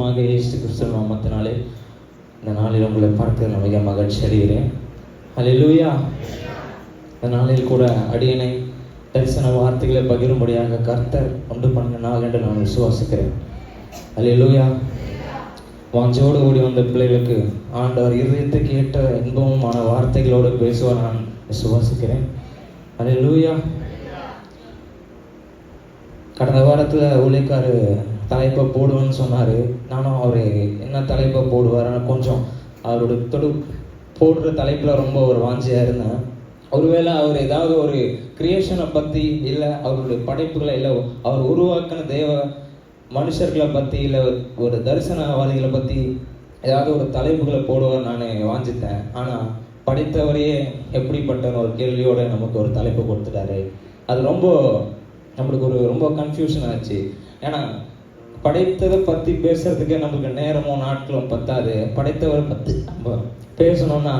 மாக இயேசு கிறிஸ்துவ நாமத்தினாலே இந்த நாளில் உங்களை பார்த்து நான் மிக மகிழ்ச்சி அடைகிறேன். அல்லேலூயா இந்த நாளில் கூட அடியனை தரிசன வார்த்தைகளை பகிரும்படியாக கர்த்தர் உண்டு பண்ண நாள் என்று நான் விசுவாசிக்கிறேன். அல்லேலூயா வாஞ்சோடு ஓடி வந்த பிள்ளைகளுக்கு ஆண்டவர் இருதயத்துக்கு ஏற்ற இன்பமுமான வார்த்தைகளோடு பேசுவார் நான் விசுவாசிக்கிறேன். அல்லேலூயா கடந்த வாரத்தில் ஊழியக்காரர் தலைப்பை போடுவேன்னு சொன்னார். நானும் அவர் என்ன தலைப்பை போடுவார் கொஞ்சம் அவரோட தொடு போடுற தலைப்பில் ரொம்ப ஒரு வாஞ்சியாக இருந்தேன். ஒருவேளை அவர் ஏதாவது ஒரு கிரியேஷனை பற்றி இல்லை அவருடைய படைப்புகளை இல்லை அவர் உருவாக்கின தேவ மனுஷர்களை பற்றி இல்லை ஒரு தரிசனவாதிகளை பற்றி ஏதாவது ஒரு தலைப்புகளை போடுவார் நான் வாஞ்சித்தேன். ஆனால் படைத்தவரையே எப்படிப்பட்ட ஒரு கேள்வியோட நமக்கு ஒரு தலைப்பு கொடுத்துட்டாரு. அது ரொம்ப நம்மளுக்கு ஒரு ரொம்ப கன்ஃபியூஷன் ஆச்சு. ஏன்னா படைத்ததை பற்றி பேசுறதுக்கே நமக்கு நேரமும் நாட்களும் பத்தாது. படைத்தவரை பற்றி நம்ம பேசணும்னா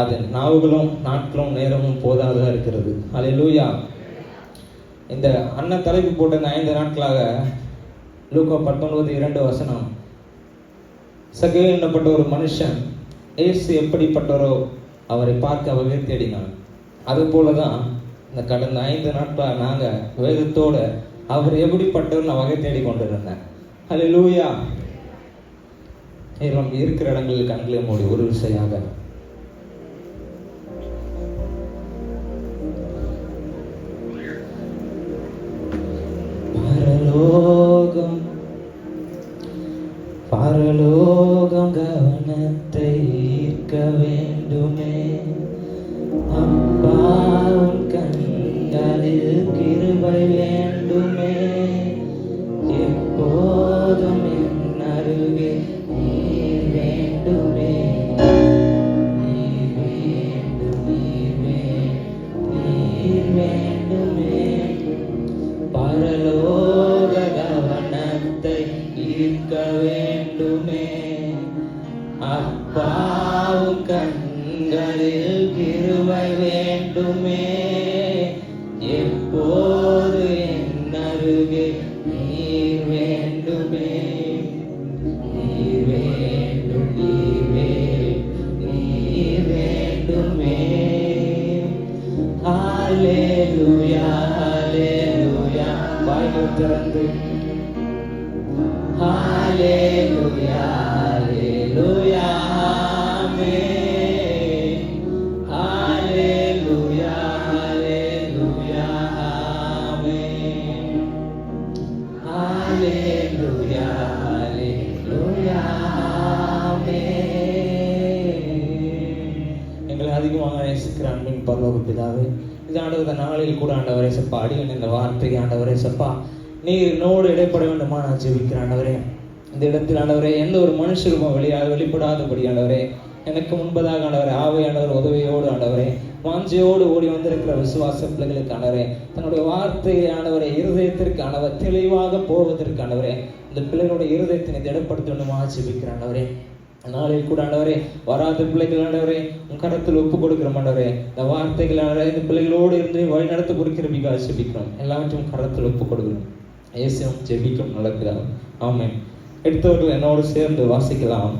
அது நாவுகளும் நாட்களும் நேரமும் போதாதா இருக்கிறது. அல்லேலூயா இந்த அண்ணன் தலைப்பு போட்ட இந்த ஐந்து நாட்களாக லூக்கா பத்தொன்பது இரண்டு வசனம். சகே எண்ணப்பட்ட ஒரு மனுஷன் ஏசு எப்படிப்பட்டவரோ அவரை பார்க்க வகை தேடினான் அது போலதான் இந்த கடந்த ஐந்து நாட்களாக நாங்க வேதத்தோட அவர் எப்படிப்பட்டவர் நான் வகை தேடி கொண்டிருந்தேன். அது லூயா நம்ம இருக்கிற இடங்களில் கண்களை மூடி ஒரு விசையாக. பரலோகம் பரலோகம் கவனத்தை வேண்டுமே அப்பாவும் நேசிக்கிற அன்பின் பரலோக பிதாவே இது ஆண்டவர் நாளில் கூட ஆண்டவரே சப்பா அடியன் இந்த வார்த்தையை ஆண்டவரே சப்பா நீர் நோடு இடைப்பட வேண்டுமா நான் ஜெபிக்கிறேன் ஆண்டவரே. இந்த இடத்தில் ஆண்டவரே எந்த ஒரு மனுஷருமோ வெளியாக வெளிப்படாதபடி ஆண்டவரே எனக்கு முன்பதாக ஆண்டவரே ஆவையானவர் உதவியோடு ஆண்டவரே வாஞ்சையோடு ஓடி வந்திருக்கிற விசுவாச பிள்ளைகளுக்கு ஆண்டவரே தன்னுடைய வார்த்தையை ஆண்டவரை இருதயத்திற்கு ஆண்டவர் தெளிவாக போவதற்கு ஆண்டவரே இந்த பிள்ளைகளுடைய இருதயத்தினை திடப்படுத்த வேண்டுமா ஜெபிக்கிறேன் ஆண்டவரே. நாளில் கூட ஆண்டவரே வராத பிள்ளைகள் ஆண்டவரே உன் கரத்தில் ஒப்பு கொடுக்கிற ஆண்டவரே. இந்த வார்த்தைகள் ஆண்டவரே இந்த பிள்ளைகளோடு இருந்து வழி நடத்த குறிக்கிற மிக ஜெபிக்கிறோம் எல்லாவற்றையும் கரத்தில் ஒப்பு கொடுக்கிறோம் ஏசியம் ஜெபிக்கும் நடக்கிறார் ஆமென். எடுத்தவர்கள் என்னோடு சேர்ந்து வாசிக்கலாம்.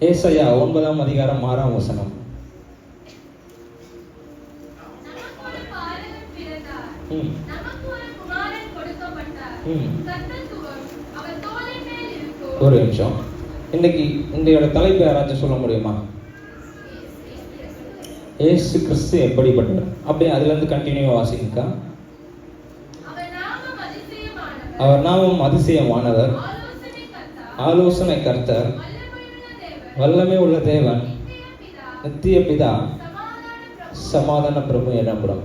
ஏசையா ஒன்பதாம் அதிகாரம் ஆறாம் வசனம். ம். ஒரு நிமிஷம். இன்னைக்கு இன்றையோட தலைப்பு யாராச்சும் சொல்ல முடியுமா ஏசு கிறிஸ்து எப்படிப்பட்டவர் அப்படியே அதுல இருந்து கண்டினியூ வாசிக்கா அவர் நாமம் அதிசயமானவர். ஆலோசனை கர்த்தர் வல்லமை உள்ள தேவன் நித்திய பிதா. சமாதான பிரபு. எனப்படும்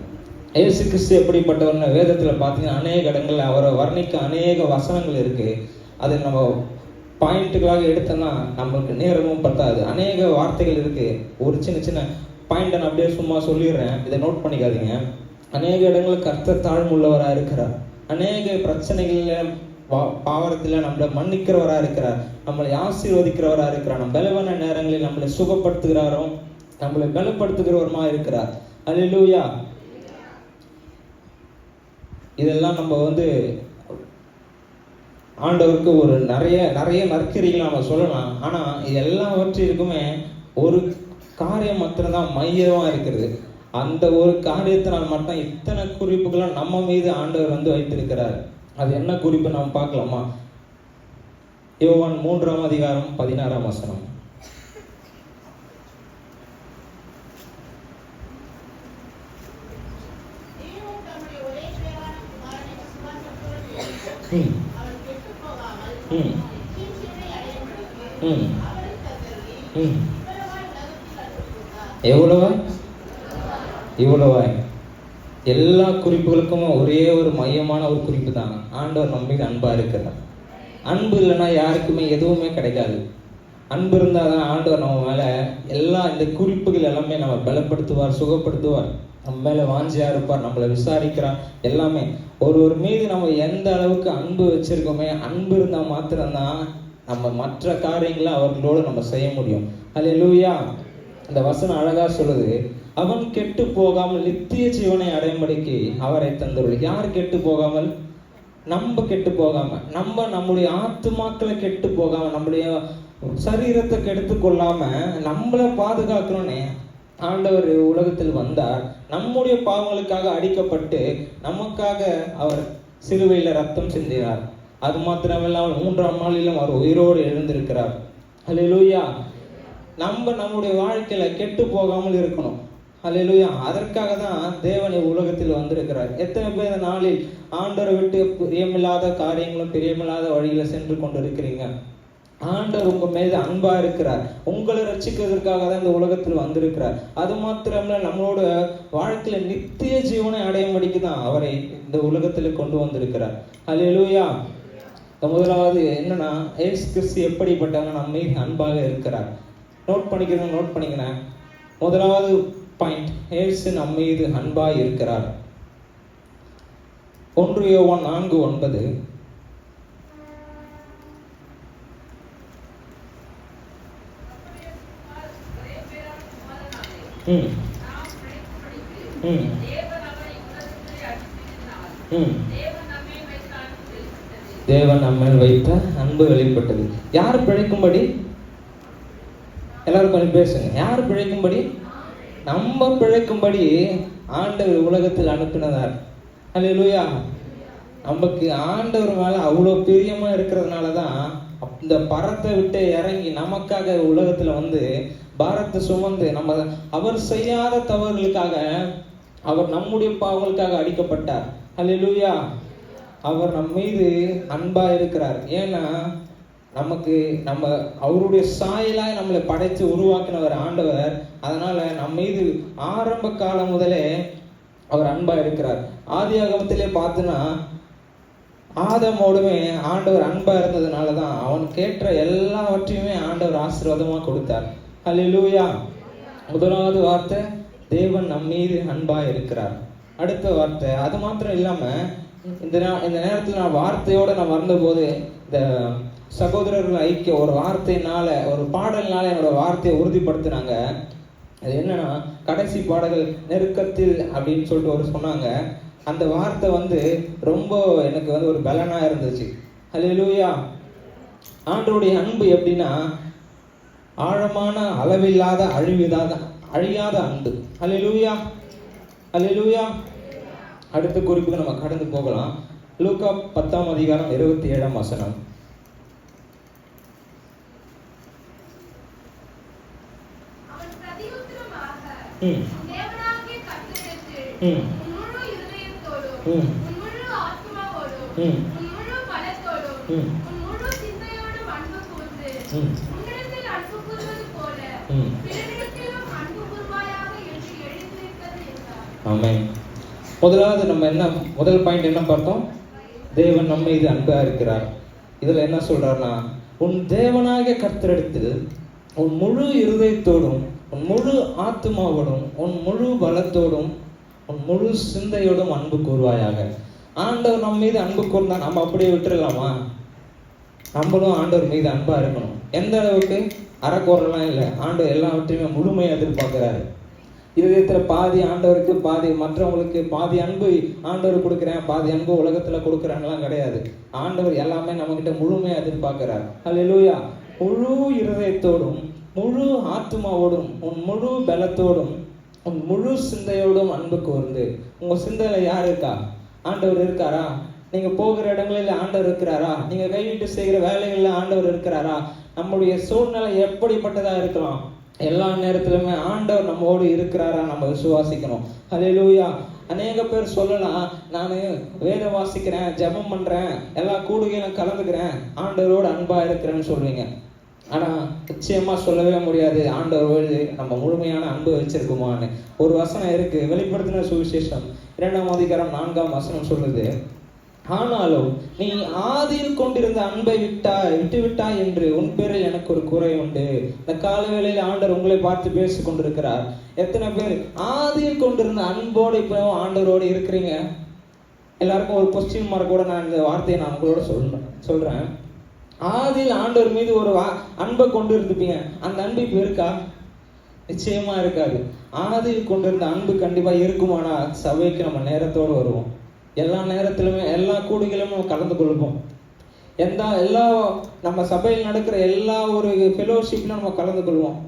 ஏசு கிறிஸ்து எப்படிப்பட்டவர்னு வேதத்தில் பார்த்தீங்கன்னா அநேக இடங்கள்ல அவரை வர்ணிக்க அநேக வசனங்கள் இருக்கு அது நம்ம பாயிண்ட்டுகளாக எடுத்தோம்னா நம்மளுக்கு நேரமும் பத்தாது. அநேக வார்த்தைகள் இருக்குது ஒரு சின்ன சின்ன பாயிண்ட்டை நான் அப்படியே சும்மா சொல்லிடுறேன். இதை நோட் பண்ணிக்காதீங்க. அநேக இடங்களில் கர்த்த தாழ்முள்ளவராக இருக்கிறார். அநேக பிரச்சனைகளில் பா- பாவரத்தில் நம்மளை மன்னிக்கிறவராக இருக்கிறார். நம்மளை ஆசீர்வதிக்கிறவராக இருக்கிறார். நம்ம பலவான நேரங்களில் நம்மளை சுகப்படுத்துகிறாரோ நம்மளை பலப்படுத்துகிறவருமா இருக்கிறார். அல்லேலூயா இதெல்லாம் நம்ம வந்து ஆண்டவருக்கு ஒரு நிறைய நிறைய நற்கரிகள் நம்ம சொல்லலாம். ஆனா இது எல்லாவற்றிற்குமே ஒரு காரியம் மாத்திரம்தான் மையமா இருக்கிறது. அந்த ஒரு காரியத்தினால் மட்டும் இத்தனை குறிப்புகளை நம்ம மீது ஆண்டவர் வந்து வைத்திருக்கிறார். அது என்ன குறிப்பு நாம் பார்க்கலாமா? யோவான் மூன்றாம் அதிகாரம் பதினாறாம் வசனம். தேவன் ம், கீழ்ச்சியை ம், ம். எல்லா குறிப்புகளுக்கும் ஒரே ஒரு மையமான ஒரு குறிப்பு தான். ஆண்டவர் நம்பிக்கை அன்பாக அன்பா இருக்கிறார் அன்பு இல்லைன்னா யாருக்குமே எதுவுமே கிடைக்காது. அன்பு இருந்தால் தான் ஆண்டவர் நம்ம மேலே எல்லா இந்த குறிப்புகள் எல்லாமே நம்ம பலப்படுத்துவார் சுகப்படுத்துவார். நம்ம மேல வாஞ்சியா இருப்பார் நம்மளை விசாரிக்கிறார். எல்லாமே. ஒருவர் மீது நம்ம எந்த அளவுக்கு அன்பு வச்சிருக்கோமே அன்பு இருந்தால் மாத்திரம்தான் நம்ம மற்ற காரியங்களை அவர்களோடு நம்ம செய்ய முடியும். அது லூயா இந்த வசனம் அழகா சொல்லுது. அவன் கெட்டு போகாமல் நித்திய ஜீவனை அடையும்படிக்கு அவரை தந்தவர்கள் யார் கெட்டு போகாமல்? நம்ம கெட்டு போகாம. நம்ம நம்முடைய ஆத்துமாக்களை கெட்டு போகாம நம்முடைய சரீரத்தை கெடுத்து கொள்ளாம நம்மளை பாதுகாக்கணும்னே ஆண்டவர் உலகத்தில் வந்தார் நம்முடைய பாவங்களுக்காக அடிக்கப்பட்டு நமக்காக அவர் சிறுவையில் ரத்தம் சிந்தினார். அது மாத்திரமில்லாமல் மூன்றாம் நாளிலும் அவர் உயிரோடு எழுந்திருக்கிறார். அல்லேலூயா நம்ம நம்முடைய வாழ்க்கையில கெட்டு போகாமல் இருக்கணும். அல்லேலூயா அதற்காக தான் தேவனை உலகத்தில் வந்திருக்கிறார். எத்தனை பேர் நாளில் ஆண்டவரை விட்டு பிரியமில்லாத காரியங்களும் பிரியமில்லாத வழியில சென்று கொண்டிருக்கிறீங்க? ஆண்டவர் உங்க மேல அன்பா இருக்கிறார். உங்களை ரட்சிக்கிறதுக்காக தான் இந்த உலகத்தில் வந்திருக்கிறார். அது மாத்திரமல்ல நம்மளோட வாழ்க்கையில நித்திய ஜீவனை அடையும்படிக்கு தான் அவரை இந்த உலகத்துல கொண்டு வந்திருக்கிறார். அது எழுவையா முதலாவது என்னன்னா ஏசு கிறிஸ்து எப்படிப்பட்டவங்க நம்ம அன்பாக இருக்கிறார். நோட் பண்ணிக்கிறேன் நோட் பண்ணிக்கிறேன். முதலாவது பாயிண்ட் ஏசு நம்ம மீது அன்பாக இருக்கிறார். ஒன்று யோவான் நான்கு ஒன்பது. ம் ம் தேவன் ம் தேவன் நம்மள் வைத்த அன்பு வெளிப்பட்டது. யார் பிழைக்கும்படி? எல்லாரும் கொஞ்சம் பேசுங்க. யார் பிழைக்கும்படி? நம்ம பிழைக்கும்படி ஆண்டவர் உலகத்தில் அனுப்பினதார். அல்லேலூயா நமக்கு ஆண்டவர் மேல அவ்வளோ பிரியமா இருக்கிறதுனால தான் இந்த பரத்தை விட்டு இறங்கி நமக்காக உலகத்துல வந்து பாரத்தை சுமந்து நம்ம அவர் செய்யாத தவறுகளுக்காக அவர் நம்முடைய பாவங்களுக்காக அடிக்கப்பட்டார். அல்லேலூயா அவர் நம் மீது அன்பா இருக்கிறார். ஏன்னா நமக்கு நம்ம அவருடைய சாயலாய் நம்மளை படைத்து உருவாக்கினவர் ஆண்டவர். அதனால நம் மீது ஆரம்ப காலம் முதலே அவர் அன்பா இருக்கிறார். ஆதி ஆகமத்திலே பார்த்தோன்னா ஆதமோடுமே ஆண்டவர் அன்பா இருந்ததுனால தான் அவன் கேட்ட எல்லாவற்றையுமே ஆண்டவர் ஆசீர்வாதமாக கொடுத்தார். ஹலிலூயா முதலாவது வார்த்தை தேவன் நம் மீது அன்பா இருக்கிறார். அடுத்த வார்த்தை அது மாத்திரம் இல்லாம இந்த நா- இந்த நேரத்தில் நான் வார்த்தையோட நான் வந்தபோது இந்த சகோதரர்கள் ஐக்கிய ஒரு வார்த்தையினால ஒரு பாடல்னால என்னோட வார்த்தையை உறுதிப்படுத்தினாங்க. அது என்னன்னா கடைசி பாடல்கள் நெருக்கத்தில் அப்படின்னு சொல்லிட்டு ஒரு சொன்னாங்க. அந்த வார்த்தை வந்து ரொம்ப எனக்கு வந்து ஒரு பலனா இருந்துச்சு. ஹலோ லூயா ஆண்டோடைய அன்பு எப்படின்னா ஆழமான அளவில்லாத அழிவில்லாத அழியாத அன்பு. அல்லேலூயா அல்லேலூயா அடுத்த குறிப்புக்கு நம்ம கடந்து போகலாம். லூக்கா பத்தாம் அதிகாரம் இருபத்தி ஏழாம் வசனம். ம். ம். ம். ம். ம். ஆமென். முதலாவது நம்ம என்ன முதல் பாயிண்ட் என்ன பார்த்தோம்? தேவன் நம்ம இது அன்பா இருக்கிறார். இதுல என்ன சொல்றாருன்னா உன் தேவனாகிய கர்த்தரிடத்தில் உன் முழு இருதயத்தோடும் உன் முழு ஆத்துமாவோடும் உன் முழு பலத்தோடும் உன் முழு சிந்தையோடும் அன்பு கூறுவாயாக. ஆண்டவர் நம்ம மீது அன்பு கூர்ந்தா நம்ம அப்படியே விட்டுறலாமா? நம்மளும் ஆண்டவர் மீது அன்பாக இருக்கணும். எந்த அளவுக்கு அறக்குறலாம் இல்லை ஆண்டவர் எல்லாவற்றையுமே முழுமையாக எதிர்பார்க்குறாரு. இருதயத்தில் பாதி ஆண்டவருக்கு பாதி மற்றவங்களுக்கு பாதி அன்பு ஆண்டவர் கொடுக்குறேன் பாதி அன்பு உலகத்தில் கொடுக்குறாங்கலாம் கிடையாது. ஆண்டவர் எல்லாமே நம்மகிட்ட முழுமையா எதிர்பார்க்கிறார். அல்லேலூயா முழு இருதயத்தோடும் முழு ஆத்மாவோடும் உன் முழு பலத்தோடும் உன் முழு சிந்தையோடும் அன்பு கூர்ந்து. உங்கள் சிந்தையில் யார் இருக்கா? ஆண்டவர் இருக்காரா? நீங்க போகிற இடங்களில் ஆண்டவர் இருக்கிறாரா? நீங்க கைவிட்டு செய்கிற வேலைகளில் ஆண்டவர் இருக்கிறாரா? நம்முடைய சூழ்நிலை எப்படிப்பட்டதா இருக்கலாம்? எல்லா நேரத்திலுமே ஆண்டவர் நம்மோடு இருக்கிறாரா நம்ம விசுவாசிக்கணும். லூயா அநேக பேர் சொல்லலாம் நான் வேதம் வாசிக்கிறேன் ஜெபம் பண்றேன் எல்லா கூடுகையும் கலந்துக்கிறேன் ஆண்டவரோடு அன்பா இருக்கிறேன்னு சொல்றீங்க. ஆனா நிச்சயமா சொல்லவே முடியாது ஆண்டவரோடு நம்ம முழுமையான அன்பு வச்சிருக்குமான்னு. ஒரு வசனம் இருக்கு வெளிப்படுத்தின சுவிசேஷம். இரண்டாம் அதிகாரம் நான்காம் வசனம் சொல்லுது ஆனாலும் நீ ஆதியில் கொண்டிருந்த அன்பை விட்டாய் விட்டு விட்டாய் என்று உன் பேரில் எனக்கு ஒரு குறை உண்டு. இந்த காலவேளையில் ஆண்டவர் உங்களை பார்த்து பேசி கொண்டிருக்கிறார். எத்தனை பேர் ஆதியில் கொண்டிருந்த அன்போடு இப்போ ஆண்டவரோடு இருக்கிறீங்க? எல்லாருக்கும் ஒரு கொஸ்டின் மார்க் கூட நான் இந்த வார்த்தையை நான் உங்களோட சொல்றேன் சொல்றேன். ஆதியில் ஆண்டவர் மீது ஒரு வா அன்பை கொண்டு இருந்துப்பீங்க அந்த அன்பு இப்போ இருக்கா? நிச்சயமா இருக்காது. ஆதியில் கொண்டிருந்த அன்பு கண்டிப்பா இருக்குமானா? சபைக்கு நம்ம நேரத்தோடு வருவோம். எல்லா நேரத்திலுமே எல்லா கூடுகளிலும் நம்ம கலந்து கொள்வோம். எந்த எல்லா நம்ம சபையில் நடக்கிற எல்லா ஒரு ஃபெலோஷிப்ல நம்ம கலந்து கொள்வோம்.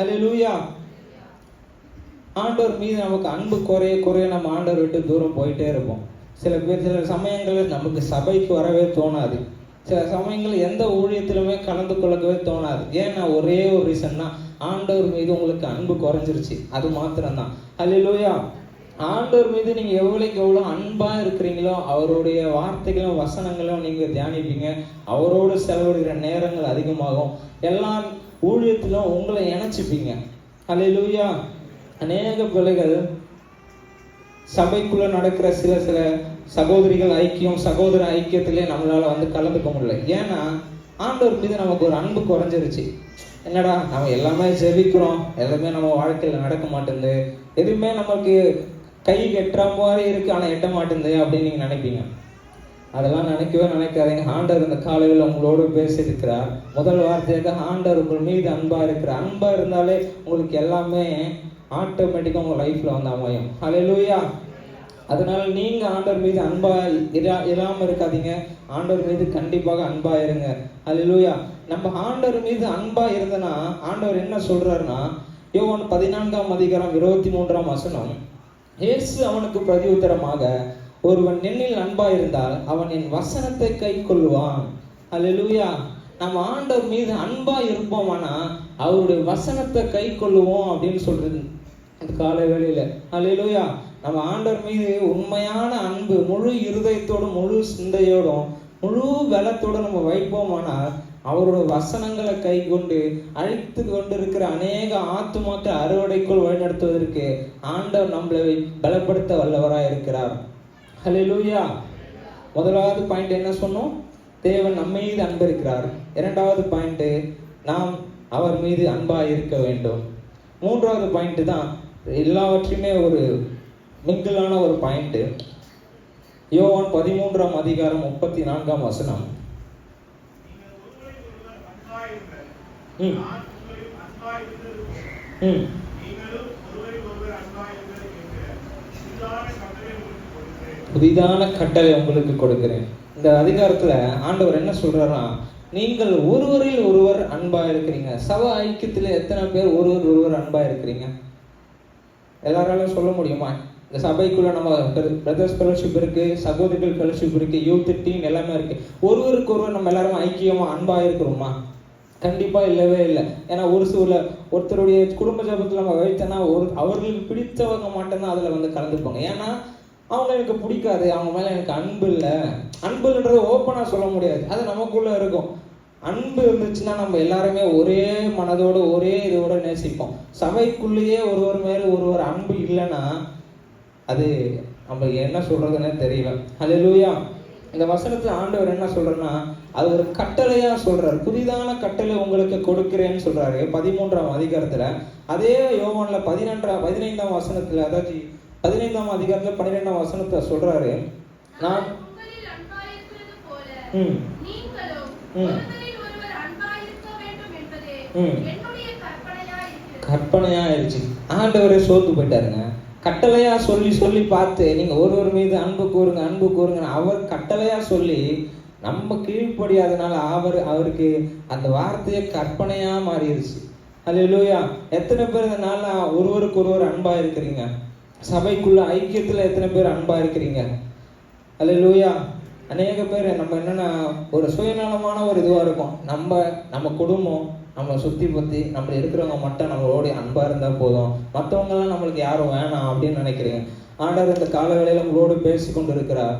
அல்லேலூயா ஆண்டவர் மீது நமக்கு அன்பு குறைய குறைய நம்ம ஆண்டவர் விட்டு தூரம் போயிட்டே இருப்போம். சில பேர் சில சமயங்களில் நமக்கு சபைக்கு வரவே தோணாது. சில சமயங்கள் எந்த ஊழியத்திலுமே கலந்து கொள்ளவே தோணாது. ஏன்னா ஒரே ஒரு ரீசன்னா ஆண்டவர் மீது உங்களுக்கு அன்பு குறைஞ்சிருச்சு. அது மாத்திரம்தான். அல்லேலூயா ஆண்டவர் மீது நீங்க எவ்வளவுக்கு எவ்வளவு அன்பா இருக்கிறீங்களோ அவருடைய வார்த்தைகளும் வசனங்களும் நீங்க தியானிப்பீங்க. அவரோடு செலவிடுகிற நேரங்கள் அதிகமாகும். எல்லா ஊழியத்திலும் உங்களை இணைச்சிப்பீங்க. அல்லேலூயா அநேக பிள்ளைகள் சபைக்குள்ள நடக்கிற சில சில சகோதரிகள் ஐக்கியம் சகோதர ஐக்கியத்திலே நம்மளால வந்து கலந்துக்க முடியல. ஏன்னா ஆண்டவர் மீது நமக்கு ஒரு அன்பு குறைஞ்சிருச்சு. என்னடா நம்ம எல்லாமே ஜெபிக்கிறோம். எல்லாமே நம்ம வாழ்க்கையில் நடக்க மாட்டேங்குது. எதுவுமே நமக்கு கை கெட்டுற மாதிரி இருக்கு ஆனால் எட்ட மாட்டேங்குது அப்படின்னு நீங்க நினைப்பீங்க. அதெல்லாம் நினைக்கவே நினைக்காதீங்க. ஆண்டவர் இந்த காலையில் உங்களோடு பேசியிருக்கிறார். முதல் வார்த்தையாக ஆண்டவர் உங்கள் மீது அன்பா இருக்கிறார். அன்பா இருந்தாலே உங்களுக்கு எல்லாமே ஆட்டோமேட்டிக்காக உங்கள் லைஃப்ல வந்து அமையும். ஹalleluya அதனால நீங்க ஆண்டவர் மீது அன்பா இரா இல்லாமல் இருக்காதீங்க. ஆண்டவர் மீது கண்டிப்பாக அன்பா இருங்க. ஹalleluya நம்ம ஆண்டவர் மீது அன்பா இருந்தனா ஆண்டவர் என்ன சொல்றாருன்னா யோவான் பதினான்காம் அதிகாரம் இருபத்தி மூன்றாம் வசனம் இயேசு அவனுக்கு பிரதி உத்தரமாக ஒருவன் என்னில் அன்பா இருந்தால் அவன் என் வசனத்தை கை கொள்வான் அல்லா நம்ம ஆண்டவர் மீது அன்பா இருப்போமானா அவருடைய வசனத்தை கை கொள்ளுவோம் அப்படின்னு சொல்றது அந்த காலை வேளையில. அல்லா நம்ம ஆண்டவர் மீது உண்மையான அன்பு முழு இருதயத்தோடும் முழு சிந்தையோடும் முழு பலத்தோடு நம்ம வைப்போமானால் அவரோட வசனங்களை கை கொண்டு அழைத்து கொண்டிருக்கிற அநேக ஆத்துமாக்கள் அறுவடைக்குள் வழிநடத்துவதற்கு ஆண்டவர் நம்மளை பலப்படுத்த வல்லவராக இருக்கிறார். ஹalleluya முதலாவது பாயிண்ட் என்ன சொன்னோம்? தேவன் நம்ம மீது அன்பு இருக்கிறார் இரண்டாவது பாயிண்ட் நாம் அவர் மீது அன்பா இருக்க வேண்டும். மூன்றாவது பாயிண்ட் தான் எல்லாவற்றையுமே ஒரு மிங்கிளான ஒரு பாயிண்ட் யோவான் பதிமூன்றாம் அதிகாரம் முப்பத்தி நான்காம் வசனம் நீங்கள் ஒருவரை ஒருவர் அன்பாயிருங்கள் ம் நான் உங்களில் அன்பாயிருந்தது போல ம் நீங்களும் ஒருவரை ஒருவர் அன்பாயிருங்கள் என்கிற சிதான கட்டளை உங்களுக்கு கொடுக்கிறேன் புதிதான கட்டளை உங்களுக்கு கொடுக்கிறேன். இந்த அதிகாரத்துல ஆண்டவர் என்ன சொல்கிறாரா நீங்கள் ஒருவரில் ஒருவர் அன்பா இருக்கிறீங்க. சவ ஐக்கியத்துல எத்தனை பேர் ஒருவர் ஒருவர் அன்பா இருக்கிறீங்க? எல்லாராலும் சொல்ல முடியுமா? இந்த சபைக்குள்ள நம்ம பிரதர்ஸ் ஃபெலோஷிப் இருக்கு சகோதரிகள் ஃபெலோஷிப் இருக்கு யூத் டீம் எல்லாமே இருக்கு. ஒருவருக்கு ஒருவர் நம்ம எல்லாரும் ஐக்கியமா அன்பா இருக்கிறோமா? கண்டிப்பாக இல்லவே இல்லை. ஏன்னா ஒரு சில ஒருத்தருடைய குடும்ப ஜபத்தில் நம்ம வைத்தோன்னா ஒரு அவர்களுக்கு பிடித்தவங்க மட்டும்தான் அதில் வந்து கலந்துப்பாங்க. ஏன்னா அவங்க எனக்கு பிடிக்காது அவங்க மேலே எனக்கு அன்பு இல்லை. அன்புன்றதை ஓப்பனாக சொல்ல முடியாது. அது நமக்குள்ளே இருக்கும். அன்பு இருந்துச்சுன்னா நம்ம எல்லாருமே ஒரே மனதோடு ஒரே இதோடு நேசிப்போம். சபைக்குள்ளேயே ஒருவர் மேல ஒருவர் அன்பு இல்லைன்னா அது நம்ம என்ன சொல்றதுன்னே தெரியல. லூயா இந்த வசனத்தில் ஆண்டவர் என்ன சொல்கிறேன்னா அது ஒரு கட்டளையா சொல்றாரு. புதிதான கட்டளை உங்களுக்கு கொடுக்கிறேன்னு சொல்றாரு. பதிமூன்றாம் அதிகாரத்துல அதே யோவான்ல பதினெண்டாம் பதினைந்தாம் வசனத்துல அதாவது பதினைந்தாம் அதிகாரத்துல பன்னிரெண்டாம் வசனத்துல சொல்றாரு. நான் ம். ம். ம். என்னுடைய கற்பனையாய் இருக்கிறது கற்பனையா ஆயிடுச்சு ஆண்டவரே சோத்து போயிட்டாருங்க. கட்டளையா சொல்லி சொல்லி பார்த்து நீங்க ஒருவர் மீது அன்பு கூறுங்க அன்பு கூறுங்க அவர் கட்டளையா சொல்லி நம்ம கீழ்ப்படியாதனால அவர் அவருக்கு அந்த வார்த்தையே கற்பனையா மாறிடுச்சு அது இல்லையா எத்தனை பேர் இந்த ஒருவருக்கு ஒருவர் அன்பா இருக்கிறீங்க? சபைக்குள்ள ஐக்கியத்துல எத்தனை பேர் அன்பா இருக்கிறீங்க? அது லூயா அநேக பேர் நம்ம என்னன்னா ஒரு சுயநலமான ஒரு இதுவா இருக்கும். நம்ம நம்ம குடும்பம் நம்மளை சுத்தி பத்தி நம்ம இருக்கிறவங்க மட்டும் நம்மளோட அன்பா இருந்தா போதும். மற்றவங்க எல்லாம் நம்மளுக்கு யாரும் வேணாம் அப்படின்னு நினைக்கிறீங்க. ஆண்டவர் இந்த காலவேளையில உங்களோடு பேசி கொண்டு இருக்கிறார்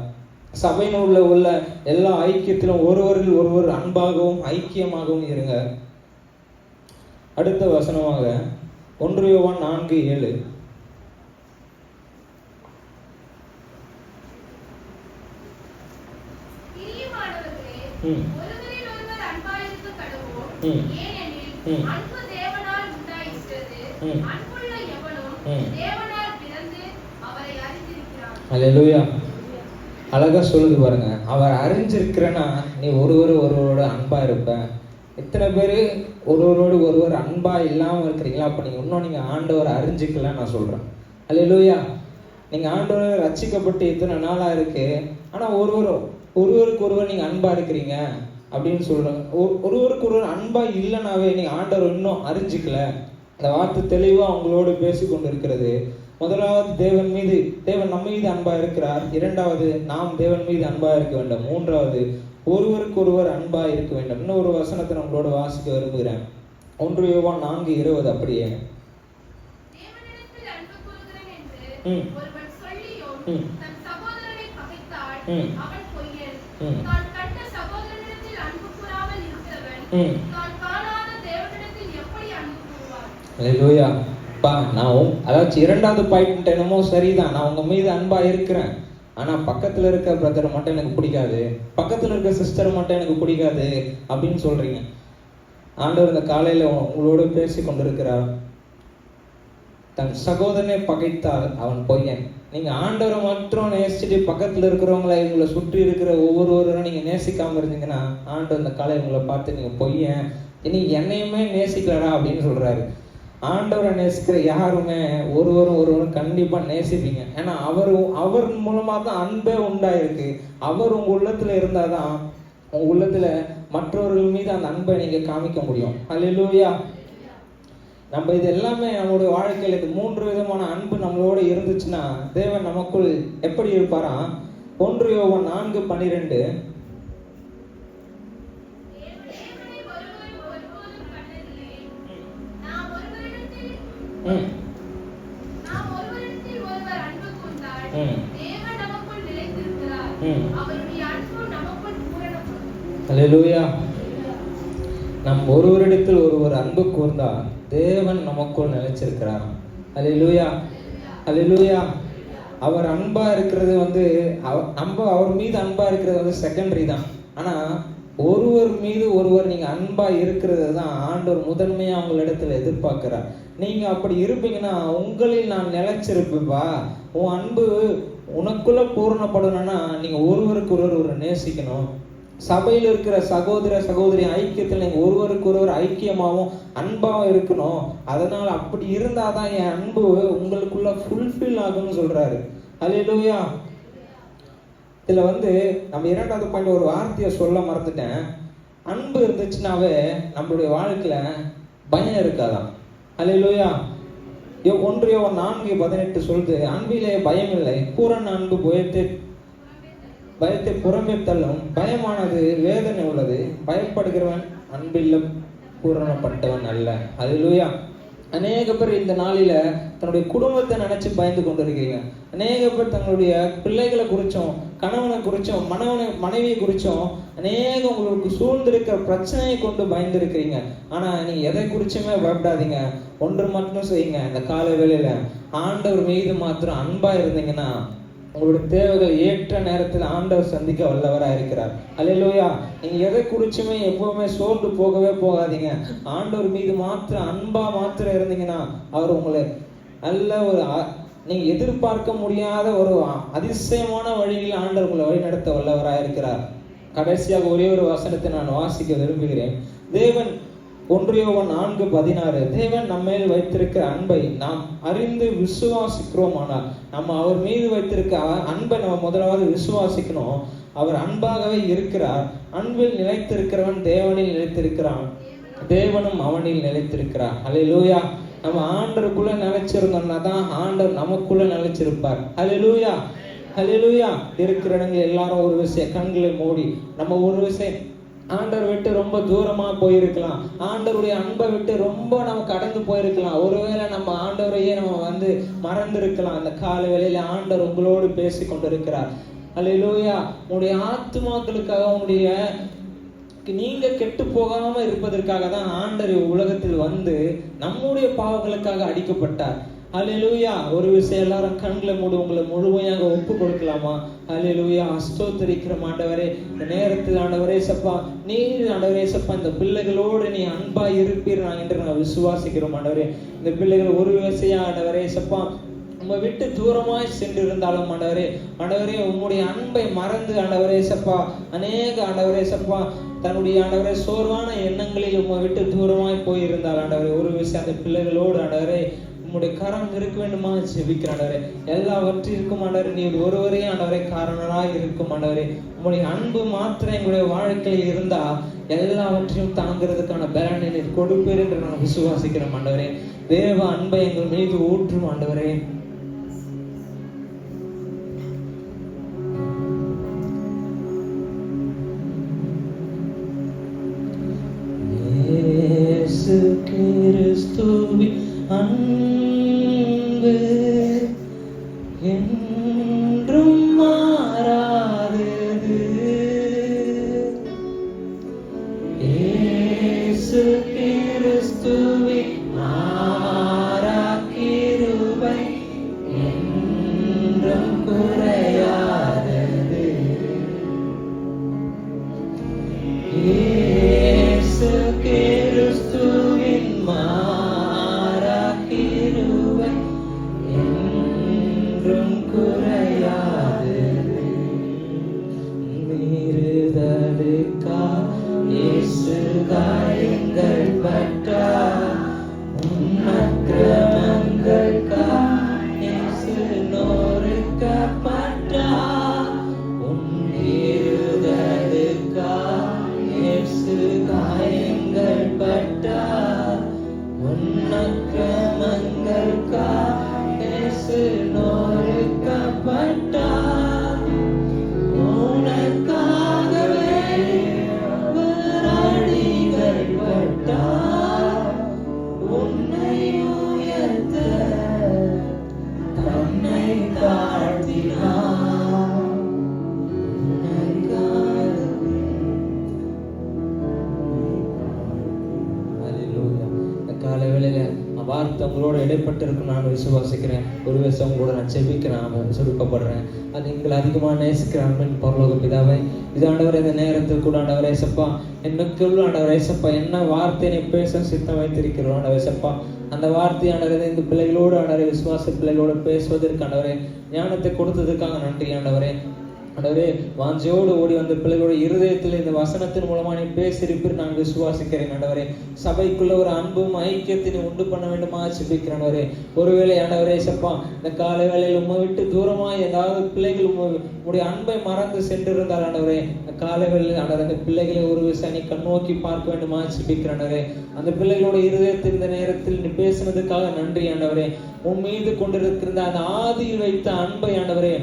சபையில் உள்ள உள்ள எல்லா ஐக்கியத்திலும் ஒருவரில் ஒருவர் அன்பாகவும் ஐக்கியமாகவும் இருங்க. அடுத்த வசனமாக ஒன்று யோவான் நான்கு ஏழு. பிரியமானவர்களே, அழகாக சொல்லுது பாருங்க. அவர் அறிஞ்சிருக்கிறனா நீ ஒருவர் ஒருவரோட அன்பாக இருப்ப. எத்தனை பேர் ஒருவரோடு ஒருவர் அன்பாக இல்லாமல் இருக்கிறீங்களா? அப்போ நீங்கள் இன்னும் நீங்கள் ஆண்டவரை அறிஞ்சிக்கல நான் சொல்கிறேன் அல்ல அல்லேலூயா. நீங்கள் ஆண்டவர் ரட்சிக்கப்பட்டு இத்தனை நாளாக இருக்குது ஆனால் ஒருவர் ஒருவருக்கு ஒருவர் நீங்கள் அன்பாக இருக்கிறீங்க. அப்படின்னு சொல்கிறேன் ஒருவருக்கு ஒருவர் அன்பாக இல்லைனாவே நீங்கள் ஆண்டவர் இன்னும் அறிஞ்சிக்கல. அந்த வார்த்தை தெளிவாக அவங்களோடு பேசி கொண்டு இருக்கிறது முதலாவது தேவன் மீது தேவன் நம்ம மீது அன்பா இருக்கிறார் இரண்டாவது நாம் தேவன் மீது அன்பா இருக்க வேண்டும் மூன்றாவது ஒருவருக்கு ஒருவர் அன்பா இருக்க வேண்டும் இன்னும் ஒரு வசனத்தை நம்மளோட வாசிக்க விரும்புகிறேன் ஒன்று யோவான் நான்கு இருபது அப்படியே ம். ம். ம். ம். ம். நான் உங்- அதாச்சும் இரண்டாவது பாயிண்ட் என்னமோ சரிதான். நான் உங்க மீது அன்பா இருக்கிறேன். ஆனா பக்கத்துல இருக்க பிரதர் மட்டும் எனக்கு பிடிக்காது. பக்கத்துல இருக்க சிஸ்டர் மட்டும் எனக்கு பிடிக்காது அப்படின்னு சொல்றீங்க. ஆண்டவர் இந்த காலையில உங்களோட பேசி கொண்டிருக்கிறார். தன் சகோதரனை பகைத்தால் அவன் பொய்யன். நீங்க ஆண்டவரை மட்டும் நேசிச்சுட்டு பக்கத்துல இருக்கிறவங்கள இவங்களை சுற்றி இருக்கிற ஒவ்வொருவரும் நீங்க நேசிக்காம இருந்தீங்கன்னா ஆண்டவர் இந்த காலையில் உங்களை பார்த்து நீங்க பொய்யன். இனி என்னையுமே நேசிக்கலடா அப்படின்னு சொல்றாரு. ஆண்டவரை நேசிக்கிற யாருமே ஒருவரும் ஒருவரும் கண்டிப்பாக நேசிப்பீங்க. ஏன்னா அவர் அவர் மூலமாக தான் அன்பே உண்டாயிருக்கு. அவர் உங்கள் உள்ளத்தில் இருந்தால் தான் உங்கள் உள்ளத்தில் மற்றவர்கள் மீது அந்த அன்பை நீங்கள் காமிக்க முடியும். அல்லேலூயா நம்ம இது எல்லாமே நம்மளுடைய வாழ்க்கையில் இது மூன்று விதமான அன்பு நம்மளோட இருந்துச்சுன்னா தேவன் நமக்குள் எப்படி இருப்பாராம் ஒன்று யோவான் நான்கு பன்னிரெண்டு. ம். நாம் ஒருவரிடத்தில் ஒருவர் அன்பு கூர்ந்தால். தேவன் நமக்குள் நிலைச்சிருக்கிறார் அல்லேலூயா அல்லேலூயா அவர் அன்பா இருக்கிறது வந்து அவ- நம்ம அவர் மீது அன்பா இருக்கிறது வந்து செகண்டரி தான். ஆனா ஒருவர் மீது ஒருவர் நீங்க அன்பா இருக்கிறது தான் ஆண்டவர் முதன்மையா உங்களிடத்துல எதிர்பார்க்கிறார். நீங்க அப்படி இருப்பீங்கன்னா உங்களில் நான் நிலைச்சிருப்பேன்பா உன் அன்பு உனக்குள்ள பூரணப்படணும்னா நீங்க ஒருவருக்கு ஒருவர் ஒரு நேசிக்கணும். சபையில் இருக்கிற சகோதர சகோதரி ஐக்கியத்தில் நீங்கள் ஒருவருக்கு ஒருவர் ஐக்கியமாகவும் அன்பாகவும் இருக்கணும். அதனால் அப்படி இருந்தால் தான் என் அன்பு உங்களுக்குள்ள ஃபுல்ஃபில் ஆகும்னு சொல்கிறாரு அது அல்லேலூயா இதில் வந்து நம்ம இரண்டாவது பாயிண்ட் ஒரு வார்த்தையை சொல்ல மறந்துட்டேன். அன்பு இருந்துச்சுனாவே நம்மளுடைய வாழ்க்கையில் பயம் இருக்காதாம். அல்லேலூயா யோ ஒன்றையோ நான்கு பதினெட்டு சொல்லுது அன்பிலே பயம் இல்லை. பூரண அன்பு பயத்தை பயத்தை புறம்பே தள்ளும் பயமானது வேதனை உள்ளது. பயப்படுகிறவன் அன்பில்ல பூரணப்பட்டவன் அல்ல. அதுலயா அநேக பேர் இந்த நாளில தன்னுடைய குடும்பத்தை நினைச்சு பயந்து கொண்டிருக்கீங்க. அநேக பேர் தங்களுடைய பிள்ளைகளை குறித்தும் கணவனை குறித்தும் மனவனை மனைவியை குறித்தும் அநேக உங்களுக்கு சூழ்ந்திருக்கிற பிரச்சனையை கொண்டு பயந்துருக்கிறீங்க. ஆனா நீங்க எதை குறிச்சுமே பயப்படாதீங்க. ஒன்று மட்டும் செய்யுங்க. இந்த கால வேளையில ஆண்டவர் மீது மாத்திரம் அன்பா இருந்தீங்கன்னா உங்களுடைய தேவைகள் ஏற்ற நேரத்தில் ஆண்டவர் சந்திக்க வல்லவராக இருக்கிறார். அல்லையிலோயா நீங்கள் எதை குறிச்சுமே எப்பவுமே சோர்ந்து போகவே போகாதீங்க. ஆண்டவர் மீது மாத்திரம் அன்பா மாத்திரம் இருந்தீங்கன்னா அவர் உங்களை நல்ல ஒரு நீங்கள் நீங்க எதிர்பார்க்க முடியாத ஒரு அதிசயமான வழியில் ஆண்டவர் உங்களை வழிநடத்த வல்லவராக இருக்கிறார். கடைசியாக ஒரே ஒரு வசனத்தை நான் வாசிக்க விரும்புகிறேன். தேவன் ஒன்றியோவன் நான்கு பதினாறு தேவன் நம்மேல் வைத்திருக்கிற அன்பை நாம் அறிந்து விசுவாசிக்கிறோமானால் நம்ம அவர் மீது வைத்திருக்க அன்பை நம்ம முதலாவது விசுவாசிக்கணும். அவர் அன்பாகவே இருக்கிறார். அன்பில் நிலைத்திருக்கிறவன் தேவனில் நிலைத்திருக்கிறான். தேவனும் அவனில் நிலைத்திருக்கிறார். லூயா நம்ம ஆண்டருக்குள்ள நிலைச்சிருந்தோம்னா தான் ஆண்டர் நமக்குள்ள நிலைச்சிருப்பார். லூயா ஹalleluya. இருக்கிற இடங்கள் எல்லாரும் ஒரு விஷயம் கண்களை மூடி நம்ம ஒரு விஷயம் ஆண்டவர் விட்டு ரொம்ப தூரமாக போயிருக்கலாம். ஆண்டவருடைய அன்பை விட்டு ரொம்ப நம்ம கடந்து போயிருக்கலாம். ஒருவேளை நம்ம ஆண்டவரையே நம்ம வந்து மறந்துருக்கலாம். அந்த கால வேளையில ஆண்டவர் உங்களோடு பேசி கொண்டிருக்கிறார். அல்லையிலோயா உங்களுடைய ஆத்துமாக்களுக்காக உங்களுடைய நீங்க கெட்டு போகாம இருப்பதற்காக தான் ஆண்டர் உலகத்தில் வந்து நம்முடைய பாவங்களுக்காக அடிக்கப்பட்டார். அல்லேலூயா ஒரு விஷயம் எல்லாரும் கண்களை மூடு உங்களை முழுமையாக ஒப்பு கொடுக்கலாமா? அல்லேலூயா அஸ்தோத்தரிக்கிற ஆண்டவரே இந்த நேரத்தில் ஆண்டவரே சப்பா நீர் ஆண்டவரே சப்பா இந்த பிள்ளைகளோடு நீ அன்பா இருப்பீர் நான் என்று நான் விசுவாசிக்கிறோம் ஆண்டவரே. இந்த பிள்ளைகள் ஒரு விவசாயம் ஆண்டவரே சப்பா உம்மை விட்டு தூரமாய் சென்று இருந்தாலும் ஆண்டவரே ஆண்டவரே உம்முடைய அன்பை மறந்து ஆண்டவரே சப்பா அநேக ஆண்டவரே சப்பா தன்னுடைய ஆண்டவரே சோர்வான எண்ணங்களில் உம்மை விட்டு தூரமாய் போயிருந்தால் ஆண்டவரே ஒரு விஷயம் அந்த பிள்ளைகளோடு ஆண்டவரே உங்களுடைய கரம் இருக்க வேண்டுமா ஜெபிக்கிற ஆண்டவரே. எல்லாவற்றிற்கும் ஆண்டவரே நீர் ஒருவரே ஆண்டவரே காரணராக இருக்கும் ஆண்டவரே. உங்களுடைய அன்பு மாத்திரம் எங்களுடைய வாழ்க்கையில் இருந்தா எல்லாவற்றையும் தாங்கிறதுக்கான பலனை நீர் கொடுப்பீர் என்று நான் விசுவாசிக்கிறேன் ஆண்டவரே. தேவ அன்பை எங்கள் மீது ஊற்றும் ஆண்டவரே. engkau விசுவாசிக்கிறேன் கூட நான் செபிக்கிறேன் நான் சுருக்கப்படுறேன். அது எங்களை அதிகமாக நேசிக்கிற அன்பின் பரலோக பிதாவை. இதாண்டவர் இந்த நேரத்தில் கூட ஆண்டவர் ஏசப்பா என்னக்குள்ள ஆண்டவர் ஏசப்பா என்ன வார்த்தை நீ பேச சித்தம் வைத்திருக்கிறோம் ஆண்டவர் ஏசப்பா அந்த வார்த்தை இந்த பிள்ளைகளோடு ஆண்டவரை விசுவாச பிள்ளைகளோடு பேசுவதற்கு ஆண்டவரே ஞானத்தை கொடுத்ததுக்காக நன்றி ஆண்டவரே. ஆண்டவரே வாஞ்சையோடு ஓடி வந்த பிள்ளைகளோட இருதயத்தில் இந்த வசனத்தின் மூலமா நீ பேசியிருப்பீர். நான் விசுவாசிக்கிறேன் ஆண்டவரே. சபைக்குள்ள ஒரு அன்பும் ஐக்கியத்தினை உண்டு பண்ண வேண்டுமா? சிபிக்கிறேன் ஒருவேளை ஆண்டவரே சப்பா இந்த காலை வேளையில் உண்மை விட்டு தூரமா ஏதாவது பிள்ளைகள் உம்மை- அன்பை மறந்து சென்றிருந்தால் ஆண்டவரே இந்த காலை வேளையில் ஆண்டவர் அந்த பிள்ளைகளை ஒரு விஷயம் நீ கண்ணோக்கி பார்க்க வேண்டுமா? சிபிக்கிறேன் அந்த பிள்ளைகளோட இருதயத்தில் இந்த நேரத்தில் நீ பேசினதுக்காக நன்றி ஆண்டவரே. உன் மீது கொண்டிருக்கிற அந்த ஆதியில் வைத்த அன்பை ஆண்டவரே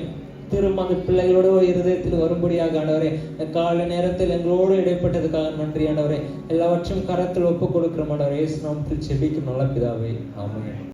திரும்ப அந்த பிள்ளைகளோட இருதயத்தில் வரும்படியாக ஆண்டவரே இந்த காலை நேரத்தில் எங்களோடு இடைப்பட்டதுக்காக நன்றி ஆண்டவரே. எல்லாவற்றையும் கரத்தில் ஒப்பு கொடுக்கிற மாட்டவரே நாம் நாமத்தில் செபிக்கும் நல்ல பிதாவே. ஆமாம்